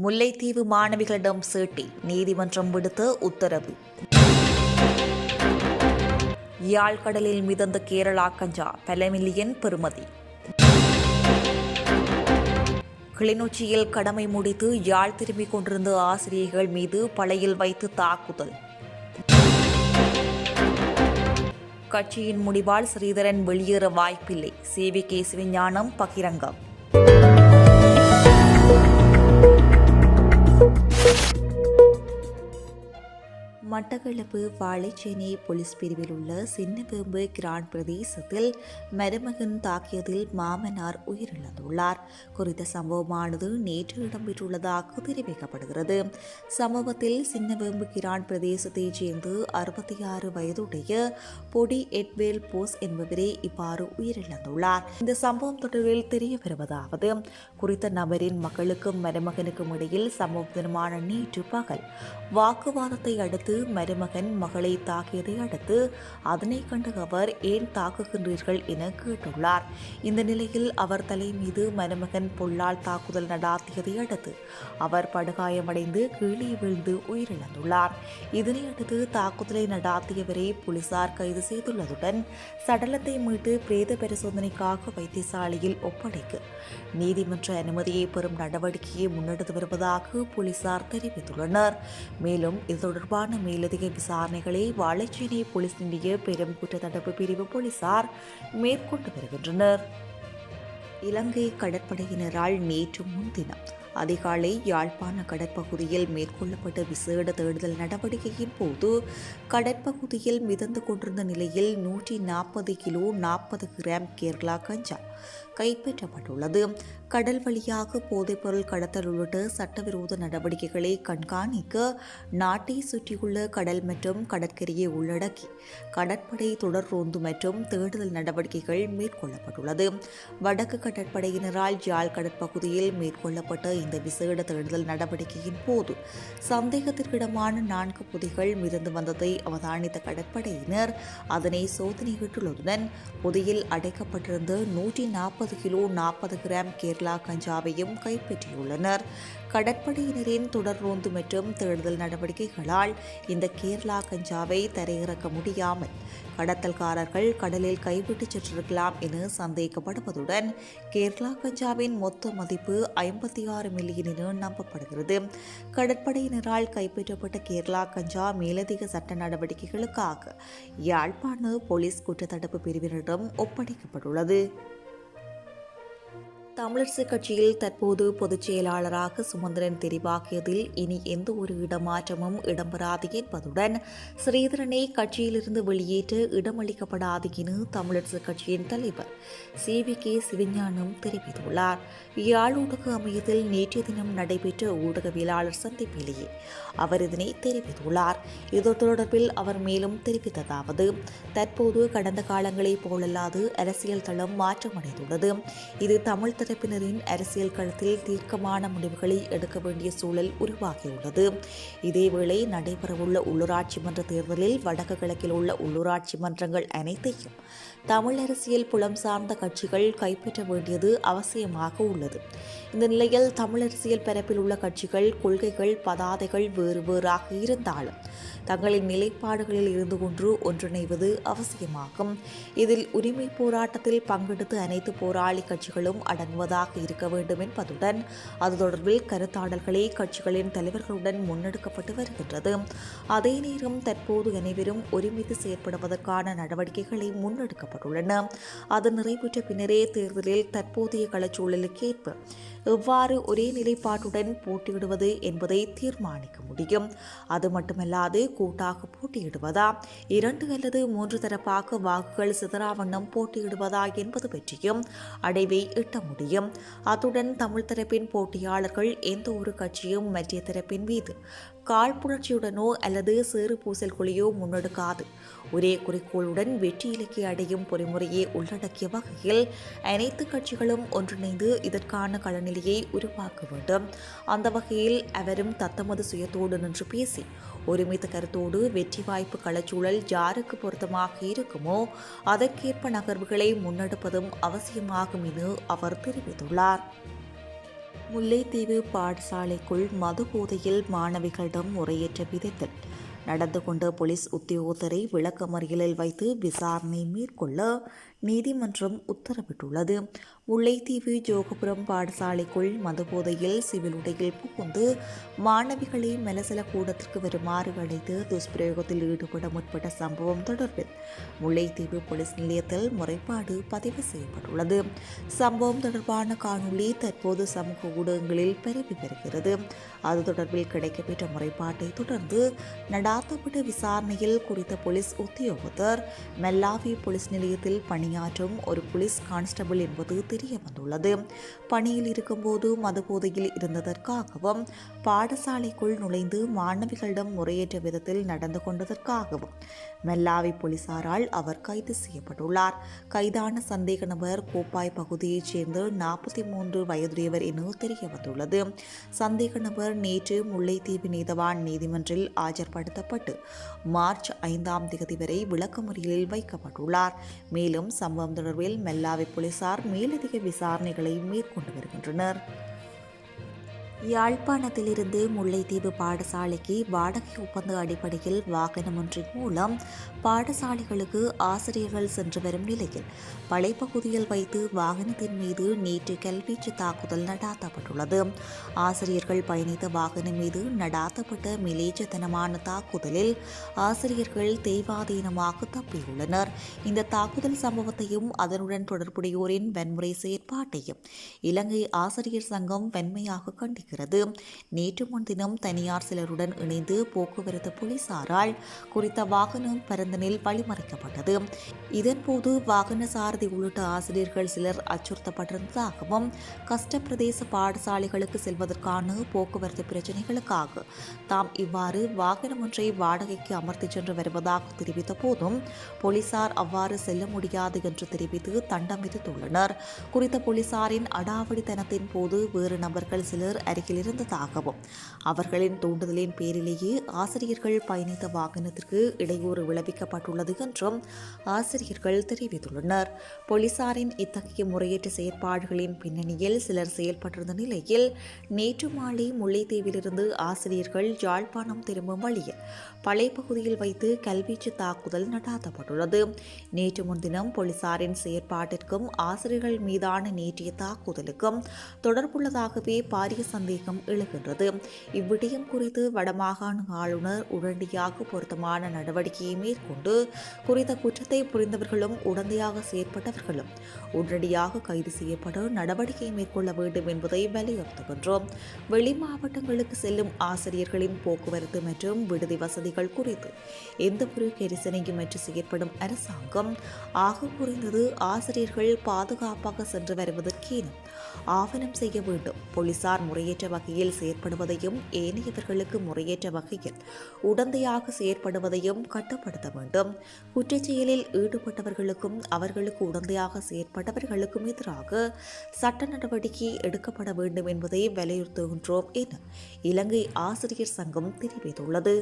முல்லைத்தீவு மாணவிகளிடம் சீட்டி நீதிமன்றம் விடுத்த உத்தரவு. யாழ்கடலில் மிதந்த கேரளா கஞ்சா பல மில்லியன் பெறுமதி. கிளிநொச்சியில் கடமை முடித்து யாழ் திரும்பிக் கொண்டிருந்த ஆசிரியர்கள் மீது பழையில் வைத்து தாக்குதல். கட்சியின் முடிவால் ஸ்ரீதரன் வெளியேற வாய்ப்பில்லை. சிவி கே சிவஞானம் பகிரங்கம். மட்டக்களப்பு வாழைச்சேனை போலீஸ் பிரிவில் உள்ள சின்னவேம்பு கிரான் பிரதேசத்தில் மருமகன் தாக்கியதில் மாமனார் உயிரிழந்துள்ளார். குறித்த சம்பவமானது நேற்று இடம்பெற்றுள்ளதாக தெரிவிக்கப்படுகிறது. சம்பவத்தில் சின்னவேம்பு கிரான் பிரதேசத்தைச் சேர்ந்து அறுபத்தி ஆறு வயதுடைய பொடி எட்வேல் போஸ் என்பவரே இவ்வாறு உயிரிழந்துள்ளார். இந்த சம்பவம் தொடர்பில் தெரிய வருவதாவது குறித்த நபரின் மக்களுக்கும் மருமகனுக்கும் இடையில் சம்பவ தினமான நேற்று பகல் வாக்குவாதத்தை அடுத்து மருமகன் மகளை தாக்கியதை அடுத்து அதனை கண்ட அவர் ஏன் தாக்குகின்றீர்கள் என கேட்டுள்ளார். இந்த நிலையில் அவர் தலை மீது மருமகன் பொல்லால் தாக்குதல் நடாத்தியதை அடுத்து அவர் படுகாயமடைந்து கீழே விழுந்து உயிரிழந்துள்ளார். இதனையடுத்து தாக்குதலை நடாத்தியவரை போலீசார் கைது செய்துள்ளதுடன் சடலத்தை மீட்டு பிரேத பரிசோதனைக்காக வைத்தியசாலையில் ஒப்படைக்க. நீதிமன்ற அனுமதியை பெறும் நடவடிக்கையை முன்னெடுத்து வருவதாக போலீசார் தெரிவித்துள்ளனர். மேலும் இது தொடர்பான மேலதிக விசாரணைகளை வாழைச்சேனை போலீஸ் நிலைய பெரும் குற்றத்தடுப்பு பிரிவு போலீசார் மேற்கொண்டு வருகின்றனர். இலங்கை கடற்படையினரால் நேற்று முன்தினம் அதிகாலை யாழ்ப்பாண கடற்பகுதியில் மேற்கொள்ளப்பட்ட விசேட தேடுதல் நடவடிக்கையின் போது கடற்பகுதியில் மிதந்து கொண்டிருந்த நிலையில் நூற்றி நாற்பது கிலோ நாற்பது கிராம் கேரளா கஞ்சா கைப்பற்றப்பட்டுள்ளது. கடல் வழியாக போதைப்பொருள் கடத்தல் உள்ளிட்ட சட்டவிரோத நடவடிக்கைகளை கண்காணிக்க நாட்டை சுற்றியுள்ள கடல் மற்றும் கடற்கரையை உள்ளடக்கி கடற்படை தொடர் ரோந்து மற்றும் தேடுதல் நடவடிக்கைகள் மேற்கொள்ளப்பட்டுள்ளது. வடக்கு கடற்படையினரால் யாழ் கடற்பகுதியில் மேற்கொள்ளப்பட்ட இந்த விசேட தேடுதல் நடவடிக்கையின் போது சந்தேகத்திற்கிடமான நான்கு புதிகள் மிதந்து வந்ததை அவதானித்த கடற்படையினர் அதனை சோதனையிட்டுள்ளதுடன் புதியில் அடைக்கப்பட்டிருந்த நூற்றி நாற்பது கிலோ நாற்பது கிராம் கேர் கஞ்சாவையும் கைப்பற்றியுள்ளனர். கடற்படையினரின் தொடர் ரோந்து மற்றும் தேடுதல் நடவடிக்கைகளால் இந்த கேரளா கஞ்சாவை தரையிறக்க முடியாமல் கடத்தல்காரர்கள் கடலில் கைவிட்டு சென்றிருக்கலாம் என சந்தேகப்படுவதுடன் கேரளா கஞ்சாவின் மொத்த மதிப்பு ஐம்பத்தி ஆறு மில்லியன் என நம்பப்படுகிறது. கடற்படையினரால் கைப்பற்றப்பட்ட கேரளா கஞ்சா மேலதிக சட்ட நடவடிக்கைகளுக்காக யாழ்ப்பாண போலீஸ் குற்றத்தடுப்பு பிரிவினரிடம் ஒப்படைக்கப்பட்டுள்ளது. தமிழரசு கட்சியில் தற்போது பொதுச் செயலாளராக சுமந்திரன் தெரிவாக்கியதில் இனி எந்த ஒரு இடமாற்றமும் இடம்பெறாது என்பதுடன் ஸ்ரீதரனை கட்சியிலிருந்து வெளியேற்ற இடமளிக்கப்படாது என தமிழரசு கட்சியின் தலைவர் சி. வி. கே. சிவஞானம் தெரிவித்துள்ளார். யாழ் ஊடக அமையத்தில் நேற்றைய தினம் நடைபெற்ற ஊடகவியலாளர் சந்திப்பிலேயே அவர் இதனை தெரிவித்துள்ளார். இது தொடர்பில் அவர் மேலும் தெரிவித்ததாவது தற்போது கடந்த காலங்களைப் போலல்லாது அரசியல் தளம் மாற்றமடைந்துள்ளது. இது தமிழ் தரப்பினரின் அரசியல் களத்தில் தீர்க்கமான முடிவுகளை எடுக்க வேண்டிய சூழல் உருவாகியுள்ளது. இதேவேளை நடைபெறவுள்ள உள்ளூராட்சி மன்ற தேர்தலில் வடக்கு கிழக்கில் உள்ள உள்ளூராட்சி மன்றங்கள் அனைத்தையும் தமிழ் அரசியல் புலம் சார்ந்த கட்சிகள் கைப்பற்ற வேண்டியது அவசியமாக உள்ளது. இந்த நிலையில் தமிழ் அரசியல் பரப்பில் உள்ள கட்சிகள் கொள்கைகள் பதாதைகள் வேறு வேறாக இருந்தாலும் தங்களின் நிலைப்பாடுகளில் இருந்து கொண்டு ஒன்றிணைவது அவசியமாகும். இதில் உரிமை போராட்டத்தில் பங்கெடுத்து அனைத்து போராளி கட்சிகளும் அடங்குவதாக இருக்க வேண்டும் என்பதுடன் அது தொடர்பில் கருத்தாடல்களே கட்சிகளின் தலைவர்களுடன் முன்னெடுக்கப்பட்டு வருகின்றது. அதே நேரம் தற்போது அனைவரும் ஒருமித்து செயற்படுவதற்கான நடவடிக்கைகளை முன்னெடுக்கப்பட்டுள்ளன. அது நிறைவேற்ற பின்னரே தேர்தலில் தற்போதைய களச்சூழலுக்கேற்ப எவ்வாறு ஒரே நிலைப்பாட்டுடன் போட்டியிடுவது என்பதை தீர்மானிக்க முடியும். அது மட்டுமல்லாது கூட்டாக போட்டியிடுவதா? இரண்டு அல்லது மூன்று தரப்பாக வாக்குகள் சிதறாவண்ணம் போட்டியிடுவதா என்பது பற்றியும் அடைவை எட்ட முடியும். அத்துடன் தமிழ் தரப்பின் போட்டியாளர்கள் எந்த ஒரு கட்சியும் மற்ற தரப்பின் மீது காழ்ப்புணர்ச்சியுடனோ அல்லது சேறு பூசல் குழியோ முன்னெடுக்காது. ஒரே குறிக்கோளுடன் வெற்றி இலக்கை அடையும் பொறிமுறையை உள்ளடக்கிய வகையில் அனைத்து கட்சிகளும் ஒன்றிணைந்து இதற்கான களநிலையை உருவாக்க வேண்டும். அந்த வகையில் அவரும் தத்தமது சுயத்தோடு நின்று பேசி ஒருமித்த கருத்தோடு வெற்றி வாய்ப்பு களச்சூழல் யாருக்கு பொருத்தமாக இருக்குமோ அதற்கேற்ப நகர்வுகளை முன்னெடுப்பதும் அவசியமாகும் என அவர் தெரிவித்துள்ளார். முல்லைத்தீவு பாடசாலைக்குள் மது போதையில் மாணவிகளிடம் முறையேற்ற விதத்தில். நடந்து கொண்ட போலீஸ் உத்தியோகத்தரை விளக்கமறியலில் வைத்து விசாரணை மேற்கொள்ள நீதிமன்றம் உத்தரவிட்டுள்ளது. முல்லைத்தீவு ஜோகபுரம் பாடசாலைக்குள் மதுபோதையில் சிவில் உடையில் புகுந்து மாணவிகளை மெலசல கூடத்திற்கு வருமாறு அழைத்து துஷ்பிரயோகத்தில் ஈடுபட முற்பட்ட சம்பவம் தொடர்பில் முல்லைத்தீவு போலீஸ் நிலையத்தில் முறைப்பாடு பதிவு செய்யப்பட்டுள்ளது. சம்பவம் தொடர்பான காணொளி தற்போது சமூக ஊடகங்களில் பரவி வருகிறது. அது தொடர்பில் கிடைக்கப்பெற்ற முறைப்பாட்டை தொடர்ந்து நடாத்தப்பட்ட விசாரணையில் குறித்த போலீஸ் உத்தியோகத்தர் மெல்லாவி போலீஸ் நிலையத்தில் பணி பணியாற்றும் ஒரு போலீஸ் கான்ஸ்டபிள் என்பது தெரிய வந்துள்ளது பணியில் இருக்கும்போது மதுபோதையில் இருந்ததற்காகவும் பாடசாலைக்குள் நுழைந்து மாணவிகளிடம் முறையேற்ற விதத்தில் நடந்து கொண்டதற்காகவும் மெல்லாவி போலீசாரால் அவர் கைது செய்யப்பட்டுள்ளார். கைதான சந்தேக நபர் கோப்பாய் பகுதியைச் சேர்ந்த நாற்பத்தி மூன்று வயதுடையவர் என தெரிய வந்துள்ளது சந்தேக நபர் நேற்று முல்லைத்தீவு நீதவான் நீதிமன்றில் ஆஜர்படுத்தப்பட்டு மார்ச் ஐந்தாம் தேதி வரை விளக்கமறியலில் வைக்கப்பட்டுள்ளார். மேலும் சம்பவம் தொடர்பில் மெல்லாவி போலீசார் மேலதிக விசாரணைகளை மேற்கொண்டு வருகின்றனர். யாழ்ப்பாணத்திலிருந்து முல்லைத்தீவு பாடசாலைக்கு வாடகை ஒப்பந்த அடிப்படையில் வாகனம் ஒன்றின் மூலம் பாடசாலைகளுக்கு ஆசிரியர்கள் சென்று வரும் நிலையில் பழைப்பகுதியில் வைத்து வாகனத்தின் மீது நேற்று கல்வீச்சு தாக்குதல் நடாத்தப்பட்டுள்ளது. ஆசிரியர்கள் பயணித்த வாகனம் மீது நடாத்தப்பட்ட மிலேச்சத்தனமான தாக்குதலில் ஆசிரியர்கள் தெய்வாதீனமாக தப்பியுள்ளனர். இந்த தாக்குதல் சம்பவத்தையும் அதனுடன் தொடர்புடையோரின் வன்முறை செயற்பாட்டையும் இலங்கை ஆசிரியர் சங்கம் வன்மையாக கண்டிக்கிறது நேற்று முன்தினம் தனியார் சிலருடன் இணைந்து போக்குவரத்து போலீசாரால் குறித்த வாகனம் பரந்தனில் வழிமறைக்கப்பட்டது. இதன்போது வாகன சாரதி உள்ளிட்ட ஆசிரியர்கள் சிலர் அச்சுறுத்தப்பட்டிருந்ததாகவும் கஷ்ட பிரதேச பாடசாலைகளுக்கு செல்வதற்கான போக்குவரத்து பிரச்சினைகளுக்காக தாம் இவ்வாறு வாகனம் ஒன்றை வாடகைக்கு அமர்த்தி சென்று வருவதாக தெரிவித்த போதும் போலீசார் அவ்வாறு செல்ல முடியாது என்று தெரிவித்து தண்டம் விதித்துள்ளனர் குறித்த போலீசாரின் அடாவடித்தனத்தின் போது வேறு நபர்கள் சிலர் அருகில் இருந்ததாகவும் அவர்களின் தூண்டுதலின் பேரிலேயே ஆசிரியர்கள் பயணித்த வாகனத்திற்கு இடையூறு விளைவிக்கப்பட்டுள்ளது என்றும் ஆசிரியர்கள் தெரிவித்துள்ளனர். போலீசாரின் இத்தகைய முறையீட்டு செயற்பாடுகளின் பின்னணியில் சிலர் செயல்பட்டிருந்த நிலையில் நேற்று மாலை முல்லைத்தீவிலிருந்து ஆசிரியர்கள் யாழ்ப்பாணம் திரும்பும் வழியில் பழைய பகுதியில் வைத்து கல்வீச்சு தாக்குதல் நடாத்தப்பட்டுள்ளது. நேற்று முன்தினம் போலீசாரின் செயற்பாட்டிற்கும் ஆசிரியர்கள் மீதான நேற்றைய தாக்குதலுக்கும் தொடர்புள்ளதாகவே பாரிய சந்தேகம் எழுகின்றது. இவ்விடயம் குறித்து வடமாகாண ஆளுநர் உடனடியாக பொருத்தமான நடவடிக்கையை மேற்கொண்டு குறித்த குற்றத்தை புரிந்தவர்களும் உடந்தையாக செயற்பட்டவர்களும் உடனடியாக கைது செய்யப்பட நடவடிக்கை மேற்கொள்ள வேண்டும் என்பதை வலியுறுத்துகின்றோம். வெளி மாவட்டங்களுக்கு செல்லும் ஆசிரியர்களின் போக்குவரத்து மற்றும் விடுதி வசதிகள் குறித்து எந்த ஒரு கெரிசனையும் மற்றும் செயற்படும் அரசாங்கம் ஆக குறைந்தது ஆசிரியர்கள் பாதுகாப்பாக சென்று வருவதற்கேனும் ஆவணம் செய்ய வேண்டும். போலீசார் முறையற்ற வகையில் செயற்படுவதையும் ஏனையவர்களுக்கு முறையற்ற வகையில் உடந்தையாக செயற்படுவதையும் கட்டுப்படுத்த வேண்டும். குற்றச்செயலில் ஈடுபட்டவர்களுக்கும் அவர்களுக்கு உடந்தையாக செயற்பட்டவர்களுக்கும் எதிராக சட்ட நடவடிக்கை எடுக்கப்பட வேண்டும் என்பதை வலியுறுத்துகின்றோம் என இலங்கை ஆசிரியர் சங்கம் தெரிவித்துள்ளது.